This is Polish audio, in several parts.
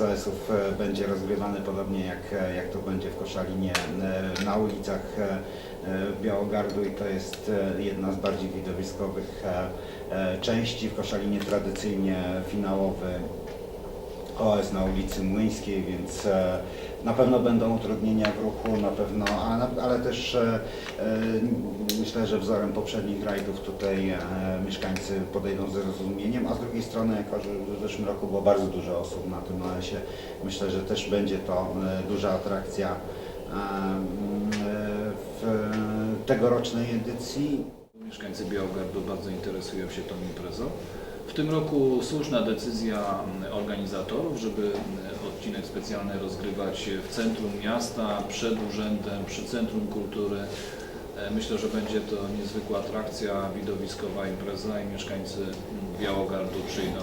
jeden z OS-ów e, będzie rozgrywany podobnie jak, e, jak to będzie w Koszalinie e, na ulicach Białogardu i to jest jedna z bardziej widowiskowych części. W Koszalinie tradycyjnie finałowy OS na ulicy Młyńskiej, więc e, na pewno będą utrudnienia w ruchu, na pewno, ale, ale też e, e, myślę, że wzorem poprzednich rajdów tutaj mieszkańcy podejdą z zrozumieniem, a z drugiej strony, jako że w zeszłym roku było bardzo dużo osób na tym OS-ie, myślę, że też będzie to duża atrakcja w tegorocznej edycji. Mieszkańcy Białogardu bardzo interesują się tą imprezą. Tym roku słuszna decyzja mm, organizatorów, żeby mm, odcinek specjalny rozgrywać w centrum miasta, przed urzędem, przy Centrum Kultury. E, Myślę, że będzie to niezwykła atrakcja, widowiskowa impreza i mieszkańcy mm, Białogardu przyjdą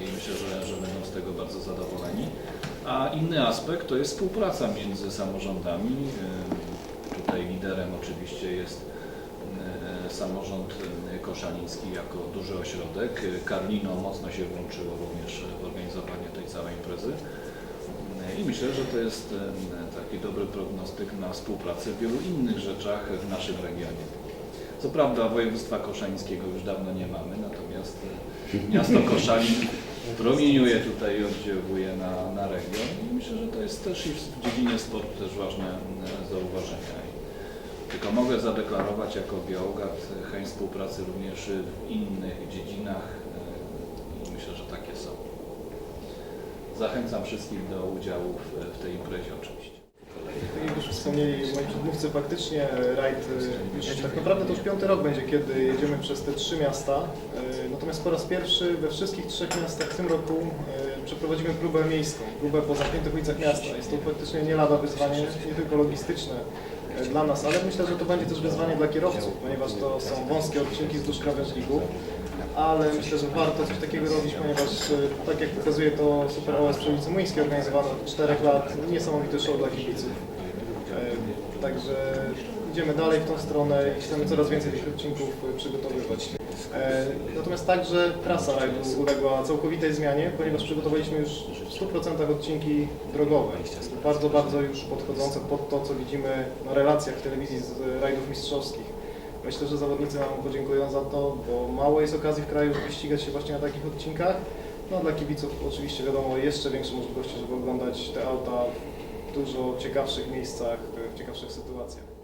i myślę, że, że będą z tego bardzo zadowoleni. A inny aspekt to jest współpraca między samorządami. E, Tutaj liderem oczywiście jest samorząd e, koszaliński jako duży ośrodek. E, Karlino mocno się włączyło również w organizowanie tej całej imprezy. E, I myślę, że to jest taki dobry prognostyk na współpracę w wielu innych rzeczach w naszym regionie. Co prawda województwa koszalińskiego już dawno nie mamy, natomiast miasto Koszalin promieniuje tutaj i oddziałuje na, na region i myślę, że to jest też i w dziedzinie sportu też ważne zauważenia. Tylko mogę zadeklarować jako Białogard chęć współpracy również w innych dziedzinach e, i myślę, że takie są. Zachęcam wszystkich do udziału w, w tej imprezie oczywiście. Tak jak już wspomnieli moi przedmówcy, faktycznie rajd y, już tak naprawdę to już piąty rok będzie, kiedy jedziemy przez te trzy miasta. Y, Natomiast po raz pierwszy we wszystkich trzech miastach w tym roku przeprowadzimy próbę miejską, próbę po zamkniętych ulicach miasta. Jest to faktycznie nie lada wyzwanie, nie tylko logistyczne dla nas, ale myślę, że to będzie też wyzwanie dla kierowców, ponieważ to są wąskie odcinki wzdłuż krawężników. Ale myślę, że warto coś takiego robić, ponieważ y, tak jak pokazuje to Super OS przy ulicy Młyńskiej organizowane od 4 lat, niesamowity show dla kibiców. E, Także idziemy dalej w tą stronę i chcemy coraz więcej tych odcinków e, przygotowywać. E, Natomiast także trasa rajdu uległa całkowitej zmianie, ponieważ przygotowaliśmy już w 100% odcinki drogowe. Bardzo, bardzo już podchodzące pod to, co widzimy na relacjach w telewizji z rajdów mistrzowskich. Myślę, że zawodnicy nam podziękują za to, bo mało jest okazji w kraju, żeby ścigać się właśnie na takich odcinkach. No dla kibiców oczywiście wiadomo jeszcze większe możliwości, żeby oglądać te auta w dużo ciekawszych miejscach, w ciekawszych sytuacjach.